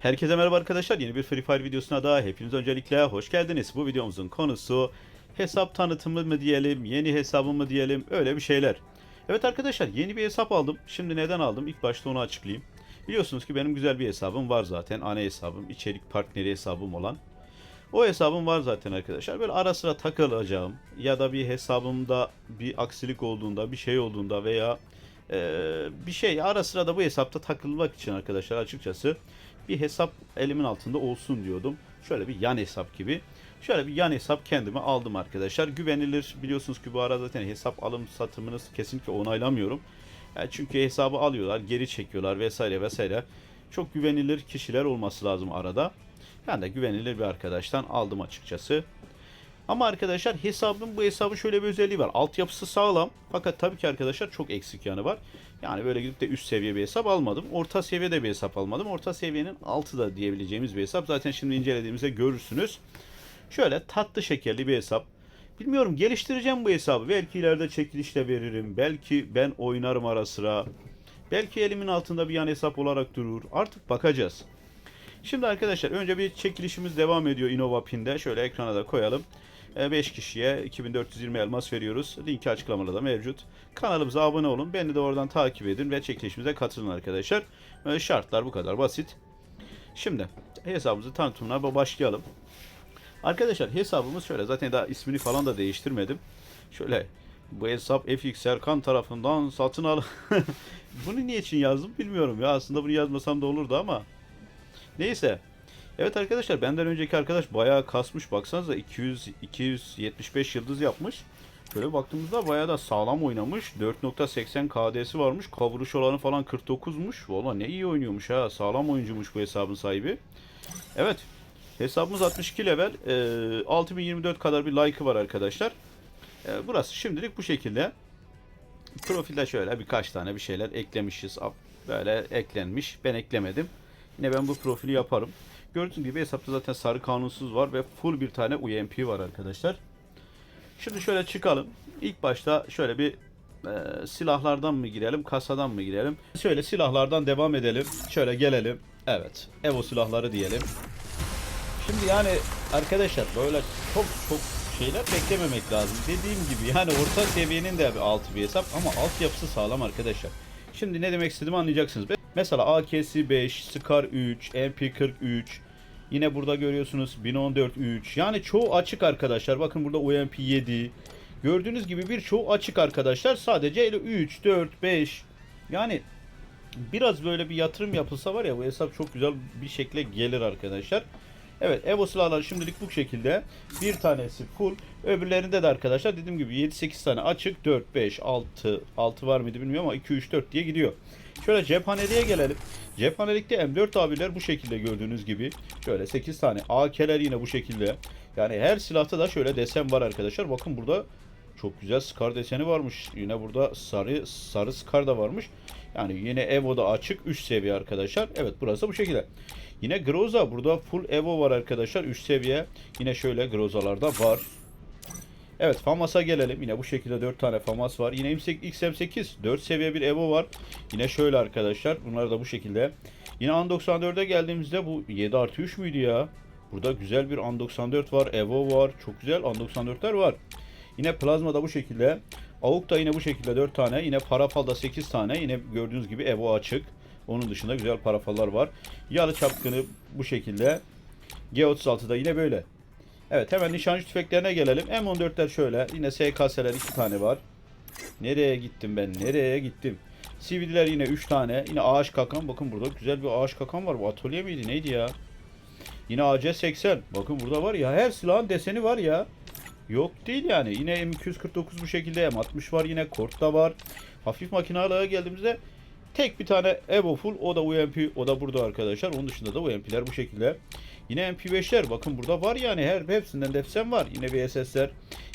Herkese merhaba arkadaşlar. Yeni bir Free Fire videosuna daha hepiniz öncelikle hoş geldiniz. Bu videomuzun konusu hesap tanıtımı mı diyelim, yeni hesabı mı diyelim, öyle bir şeyler. Evet arkadaşlar yeni bir hesap aldım. Şimdi neden aldım? İlk başta onu açıklayayım. Biliyorsunuz ki benim güzel bir hesabım var zaten. Ana hesabım, içerik partneri hesabım olan. O hesabım var zaten arkadaşlar. Böyle ara sıra takılacağım ya da bir hesabımda bir aksilik olduğunda, bir şey olduğunda veya eee, bir şey ara sıra da bu hesapta takılmak için arkadaşlar açıkçası bir hesap elimin altında olsun diyordum. Şöyle bir yan hesap gibi. Şöyle bir yan hesap kendime aldım arkadaşlar. Güvenilir. Biliyorsunuz ki bu ara zaten hesap alım satımını kesinlikle onaylamıyorum. Yani çünkü hesabı alıyorlar, geri çekiyorlar vesaire vesaire. Çok güvenilir kişiler olması lazım arada. Ben de güvenilir bir arkadaştan aldım açıkçası. Ama arkadaşlar hesabın bu hesabın şöyle bir özelliği var. Altyapısı sağlam. Fakat tabii ki arkadaşlar çok eksik yanı var. Yani böyle gidip de üst seviye bir hesap almadım. Orta seviyede bir hesap almadım. Orta seviyenin altı da diyebileceğimiz bir hesap. Zaten şimdi incelediğimizde görürsünüz. Şöyle tatlı şekerli bir hesap. Bilmiyorum geliştireceğim bu hesabı. Belki ileride çekilişle veririm. Belki ben oynarım ara sıra. Belki elimin altında bir yan hesap olarak durur. Artık bakacağız. Şimdi arkadaşlar önce bir çekilişimiz devam ediyor Innova Pin'de. Şöyle ekrana da koyalım. 5 kişiye 2420 elmas veriyoruz. Linki açıklamada da mevcut. Kanalımıza abone olun. Beni de oradan takip edin ve çekilişimize katılın arkadaşlar. Ee, Şartlar bu kadar basit. Şimdi hesabımızı tanıtımına başlayalım. Arkadaşlar hesabımız şöyle. Zaten daha ismini falan da değiştirmedim. Şöyle bu hesap FX Erkan tarafından satın al. bunu niçin yazdım bilmiyorum ya. Aslında bunu yazmasam da olurdu ama. Neyse. Evet arkadaşlar benden önceki arkadaş bayağı kasmış. Baksanıza 200 275 yıldız yapmış. Şöyle baktığımızda bayağı da sağlam oynamış. 4.80 KD'si varmış. Kavuruş oranı falan 49'muş. Valla ne iyi oynuyormuş ha. Sağlam oyuncumuş bu hesabın sahibi. Evet. Hesabımız 62 level. Ee, 6024 kadar bir like'ı var arkadaşlar. Ee, burası şimdilik bu şekilde. Profilde şöyle birkaç tane bir şeyler eklemişiz. Böyle eklenmiş. Ben eklemedim. Yine ben bu profili yaparım. Gördüğünüz gibi hesapta zaten sarı kanunsuz var ve full bir tane UMP var arkadaşlar. Şimdi şöyle çıkalım. İlk başta şöyle bir e, silahlardan mı girelim, kasadan mı girelim? Şöyle silahlardan devam edelim. Şöyle gelelim. Evet. Evo silahları diyelim. Şimdi yani arkadaşlar böyle çok çok şeyler beklememek lazım. Dediğim gibi yani orta seviyenin de bir altı bir hesap ama altyapısı sağlam arkadaşlar. Şimdi ne demek istediğimi anlayacaksınız. Mesela AK'si 5, Scar 3, MP43, yine burada görüyorsunuz 1014 3. Yani çoğu açık arkadaşlar. Bakın burada UMP 7. Gördüğünüz gibi birçoğu açık arkadaşlar. Sadece öyle 3, 4, 5. Yani biraz böyle bir yatırım yapılsa var ya bu hesap çok güzel bir şekilde gelir arkadaşlar. Evet Evo silahları şimdilik bu şekilde. Bir tanesi full. Öbürlerinde de arkadaşlar dediğim gibi 7-8 tane açık. 4, 5, 6. 6 var mıydı bilmiyorum ama 2, 3, 4 diye gidiyor. Şöyle cephaneliğe gelelim. Cephanelikte M4 abiler bu şekilde gördüğünüz gibi. Şöyle 8 tane. AK'ler yine bu şekilde. Yani her silahta da şöyle desen var arkadaşlar. Bakın burada çok güzel Scar deseni varmış. Yine burada sarı sarı Scar da varmış. Yani yine Evo'da açık 3 seviye arkadaşlar. Evet burası bu şekilde. Yine Groza burada full Evo var arkadaşlar 3 seviye. Yine şöyle Groza'larda var. Evet Famas'a gelelim. Yine bu şekilde 4 tane Famas var. Yine XM8 4 seviye bir Evo var. Yine şöyle arkadaşlar. Bunlar da bu şekilde. Yine An 94'e geldiğimizde bu 7 artı 3 müydü ya? Burada güzel bir An 94 var. Evo var. Çok güzel An 94'ler var. Yine Plazma da bu şekilde. Avuk da yine bu şekilde 4 tane. Yine Parafal'da 8 tane. Yine gördüğünüz gibi Evo açık. Onun dışında güzel parafallar var. Yalı çapkını bu şekilde. G36'da yine böyle. Evet hemen nişancı tüfeklerine gelelim. M14'ler şöyle. Yine SKS'ler 2 tane var. Nereye gittim ben? Nereye gittim? CVD'ler yine 3 tane. Yine ağaç kakan. Bakın burada güzel bir ağaç kakan var. Bu atölye miydi? Neydi ya? Yine AC-80. Bakın burada var ya. Her silahın deseni var ya. Yok değil yani. Yine M249 bu şekilde. M60 var yine. Kort da var. Hafif makinalığa geldiğimizde tek bir tane Evo full. O da UMP. O da burada arkadaşlar. Onun dışında da UMP'ler bu şekilde. Yine MP5'ler bakın burada var yani her hepsinden defsen var. Yine VSS'ler.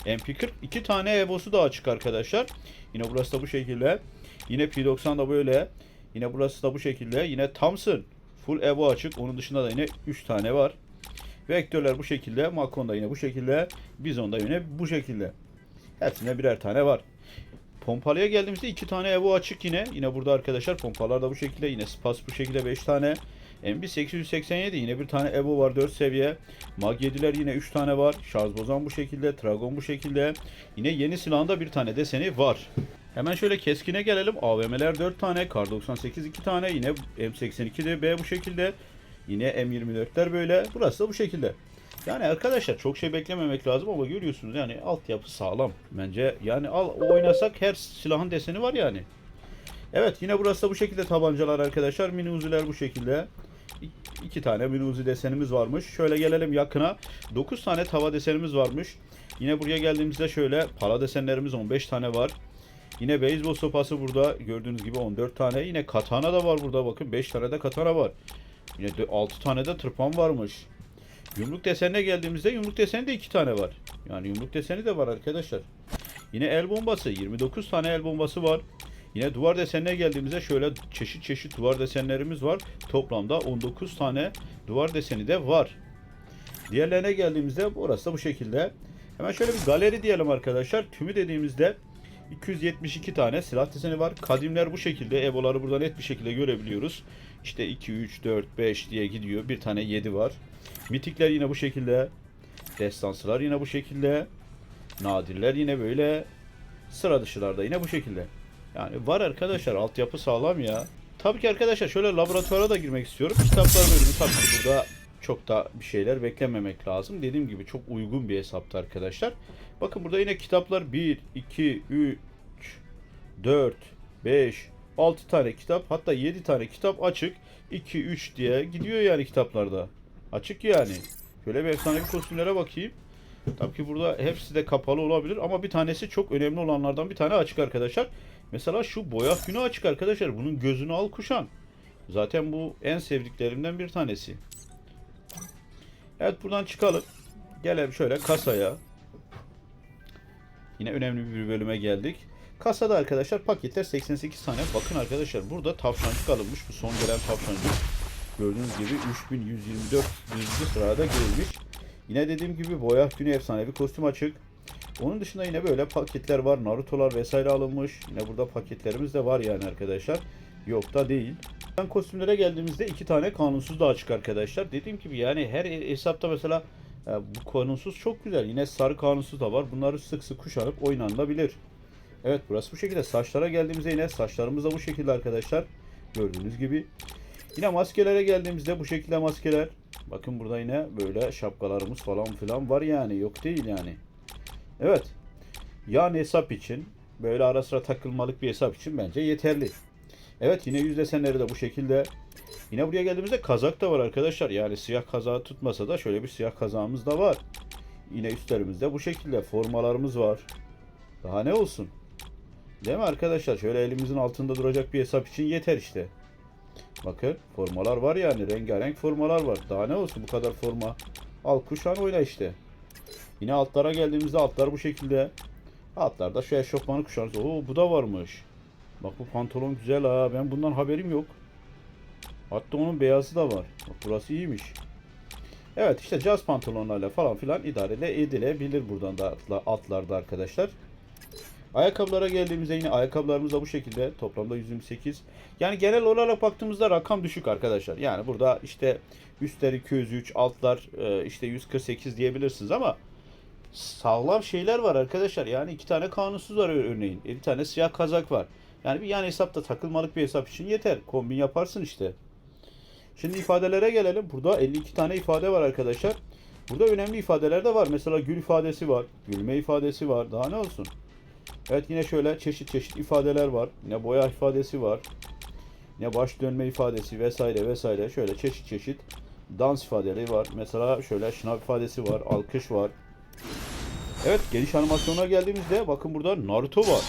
MP40 iki tane Evo'su da açık arkadaşlar. Yine burası da bu şekilde. Yine P90 da böyle. Yine burası da bu şekilde. Yine Thompson full Evo açık. Onun dışında da yine 3 tane var. Vektörler bu şekilde. Macron da yine bu şekilde. Bizon da yine bu şekilde. Hepsinde birer tane var. Pompalıya geldiğimizde iki tane Evo açık yine. Yine burada arkadaşlar pompalar da bu şekilde. Yine Spas bu şekilde 5 tane. MB 887 yine bir tane Evo var 4 seviye. Mag 7'ler yine 3 tane var. Şarj bozan bu şekilde. Tragon bu şekilde. Yine yeni silahında bir tane deseni var. Hemen şöyle keskine gelelim. AVM'ler 4 tane. Kar 98 2 tane. Yine M82 de B bu şekilde. Yine M24'ler böyle. Burası da bu şekilde. Yani arkadaşlar çok şey beklememek lazım ama görüyorsunuz yani altyapı sağlam. Bence yani al oynasak her silahın deseni var yani. Evet yine burası da bu şekilde tabancalar arkadaşlar. Mini uziler bu şekilde. İki tane mini uzi desenimiz varmış. Şöyle gelelim yakına. 9 tane tava desenimiz varmış. Yine buraya geldiğimizde şöyle para desenlerimiz 15 tane var. Yine beyzbol sopası burada gördüğünüz gibi 14 tane. Yine katana da var burada bakın 5 tane de katana var. Yine 6 tane de tırpan varmış. Yumruk desenine geldiğimizde yumruk deseni de 2 tane var. Yani yumruk deseni de var arkadaşlar. Yine el bombası 29 tane el bombası var. Yine duvar desenine geldiğimizde şöyle çeşit çeşit duvar desenlerimiz var. Toplamda 19 tane duvar deseni de var. Diğerlerine geldiğimizde burası da bu şekilde. Hemen şöyle bir galeri diyelim arkadaşlar. Tümü dediğimizde 272 tane silah deseni var. Kadimler bu şekilde. Evoları burada net bir şekilde görebiliyoruz. İşte 2, 3, 4, 5 diye gidiyor. Bir tane 7 var. Mitikler yine bu şekilde. Destansılar yine bu şekilde. Nadirler yine böyle. Sıra dışılarda yine bu şekilde. Yani var arkadaşlar altyapı sağlam ya. Tabii ki arkadaşlar şöyle laboratuvara da girmek istiyorum. Kitaplar bölümü tabii ki burada çok da bir şeyler beklememek lazım. Dediğim gibi çok uygun bir hesaptı arkadaşlar. Bakın burada yine kitaplar 1, 2, 3, 4, 5, 6 tane kitap hatta 7 tane kitap açık. 2, 3 diye gidiyor yani kitaplarda. Açık yani. Şöyle bir efsanevi kostümlere bakayım. Tabii ki burada hepsi de kapalı olabilir ama bir tanesi çok önemli olanlardan bir tane açık arkadaşlar. Mesela şu boya günü açık arkadaşlar. Bunun gözünü al kuşan. Zaten bu en sevdiklerimden bir tanesi. Evet buradan çıkalım. Gelelim şöyle kasaya. Yine önemli bir bölüme geldik. Kasada arkadaşlar paketler 88 tane. Bakın arkadaşlar burada tavşancık alınmış. Bu son gelen tavşancık. Gördüğünüz gibi 3124 düzlü sırada girilmiş. Yine dediğim gibi boya günü efsanevi kostüm açık. Onun dışında yine böyle paketler var. Naruto'lar vesaire alınmış. Yine burada paketlerimiz de var yani arkadaşlar. Yok da değil. Ben kostümlere geldiğimizde iki tane kanunsuz da açık arkadaşlar. Dediğim gibi yani her hesapta mesela e, bu kanunsuz çok güzel. Yine sarı kanunsuz da var. Bunları sık sık kuşanıp oynanabilir. Evet burası bu şekilde. Saçlara geldiğimizde yine saçlarımız da bu şekilde arkadaşlar. Gördüğünüz gibi. Yine maskelere geldiğimizde bu şekilde maskeler. Bakın burada yine böyle şapkalarımız falan filan var yani. Yok değil yani. Evet. Yani hesap için böyle ara sıra takılmalık bir hesap için bence yeterli. Evet yine yüz desenleri de bu şekilde. Yine buraya geldiğimizde kazak da var arkadaşlar. Yani siyah kazağı tutmasa da şöyle bir siyah kazağımız da var. Yine üstlerimizde bu şekilde formalarımız var. Daha ne olsun? Değil mi arkadaşlar? Şöyle elimizin altında duracak bir hesap için yeter işte. Bakın formalar var yani rengarenk formalar var. Daha ne olsun bu kadar forma. Al kuşan oyna işte. Yine altlara geldiğimizde altlar bu şekilde. Altlarda şu eşofmanı kuşanırız. Oo bu da varmış. Bak bu pantolon güzel ha. Ben bundan haberim yok. Hatta onun beyazı da var. Bak burası iyiymiş. Evet işte caz pantolonlarla falan filan idare edilebilir buradan da atlarda arkadaşlar. Ayakkabılara geldiğimizde yine ayakkabılarımız da bu şekilde toplamda 128. Yani genel olarak baktığımızda rakam düşük arkadaşlar. Yani burada işte üstler 203, altlar e, işte 148 diyebilirsiniz ama sağlam şeyler var arkadaşlar. Yani iki tane kanunsuz var örneğin. Bir tane siyah kazak var. Yani bir yan hesapta takılmalık bir hesap için yeter. Kombin yaparsın işte. Şimdi ifadelere gelelim. Burada 52 tane ifade var arkadaşlar. Burada önemli ifadeler de var. Mesela gül ifadesi var. Gülme ifadesi var. Daha ne olsun? Evet yine şöyle çeşit çeşit ifadeler var. Yine boya ifadesi var. Yine baş dönme ifadesi vesaire vesaire. Şöyle çeşit çeşit dans ifadeleri var. Mesela şöyle şınav ifadesi var. Alkış var. Evet geniş animasyona geldiğimizde bakın burada Naruto var.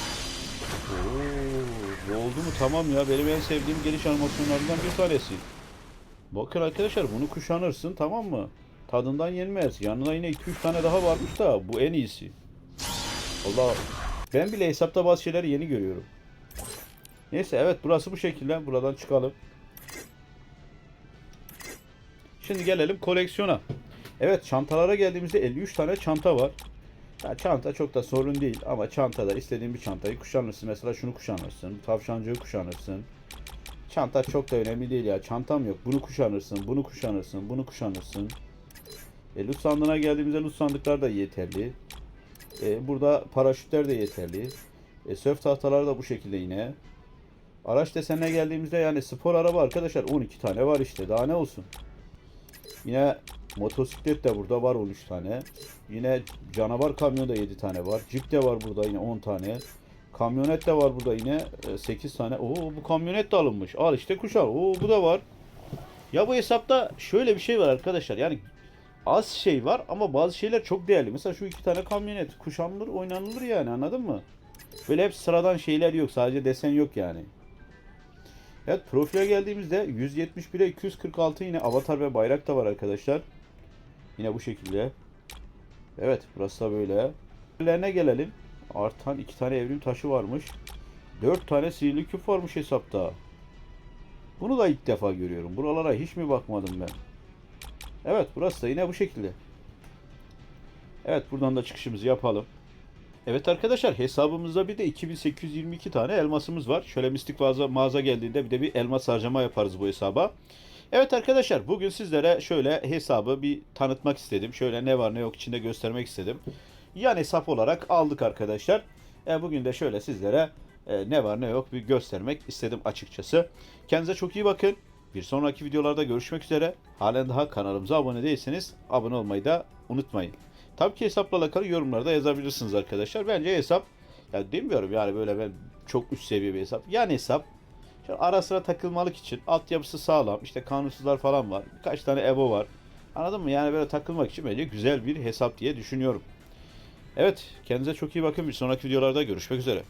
Oo, oldu mu tamam ya benim en sevdiğim geniş animasyonlardan bir tanesi. Bakın arkadaşlar bunu kuşanırsın tamam mı? Tadından yenmez. Yanına yine 2-3 tane daha varmış da bu en iyisi. Allah ben bile hesapta bazı şeyleri yeni görüyorum. Neyse evet burası bu şekilde. Buradan çıkalım. Şimdi gelelim koleksiyona. Evet çantalara geldiğimizde 53 tane çanta var. Ya çanta çok da sorun değil ama çantada istediğin bir çantayı kuşanırsın. Mesela şunu kuşanırsın. Tavşancığı kuşanırsın. Çanta çok da önemli değil ya. Çantam yok. Bunu kuşanırsın, bunu kuşanırsın, bunu kuşanırsın. E, loot sandığına geldiğimizde loot sandıklar da yeterli. E, burada paraşütler de yeterli. E, sörf tahtaları da bu şekilde yine. Araç desenine geldiğimizde yani spor araba arkadaşlar 12 tane var işte. Daha ne olsun. Yine motosiklet de burada var 13 tane. Yine canavar kamyon da 7 tane var. Jeep de var burada yine 10 tane. Kamyonet de var burada yine e, 8 tane. Oo bu kamyonet de alınmış. Al işte kuşağı. Oo bu da var. Ya bu hesapta şöyle bir şey var arkadaşlar. Yani az şey var ama bazı şeyler çok değerli. Mesela şu iki tane kamyonet kuşanılır, oynanılır yani anladın mı? Böyle hep sıradan şeyler yok. Sadece desen yok yani. Evet profile geldiğimizde 171'e 246 yine avatar ve bayrak da var arkadaşlar. Yine bu şekilde. Evet burası da böyle. Evlerine gelelim. Artan iki tane evrim taşı varmış. 4 tane sihirli küp varmış hesapta. Bunu da ilk defa görüyorum. Buralara hiç mi bakmadım ben? Evet burası da yine bu şekilde. Evet buradan da çıkışımızı yapalım. Evet arkadaşlar hesabımızda bir de 2822 tane elmasımız var. Şöyle mistik mağaza, mağaza geldiğinde bir de bir elmas harcama yaparız bu hesaba. Evet arkadaşlar bugün sizlere şöyle hesabı bir tanıtmak istedim. Şöyle ne var ne yok içinde göstermek istedim. Yan hesap olarak aldık arkadaşlar. E, bugün de şöyle sizlere e, ne var ne yok bir göstermek istedim açıkçası. Kendinize çok iyi bakın. Bir sonraki videolarda görüşmek üzere. Halen daha kanalımıza abone değilseniz abone olmayı da unutmayın. Tabii ki hesapla alakalı yorumlarda yazabilirsiniz arkadaşlar. Bence hesap ya demiyorum yani böyle ben çok üst seviye bir hesap. Yani hesap şöyle ara sıra takılmalık için altyapısı sağlam. işte kanunsuzlar falan var. Birkaç tane Evo var. Anladın mı? Yani böyle takılmak için bence güzel bir hesap diye düşünüyorum. Evet, kendinize çok iyi bakın. Bir sonraki videolarda görüşmek üzere.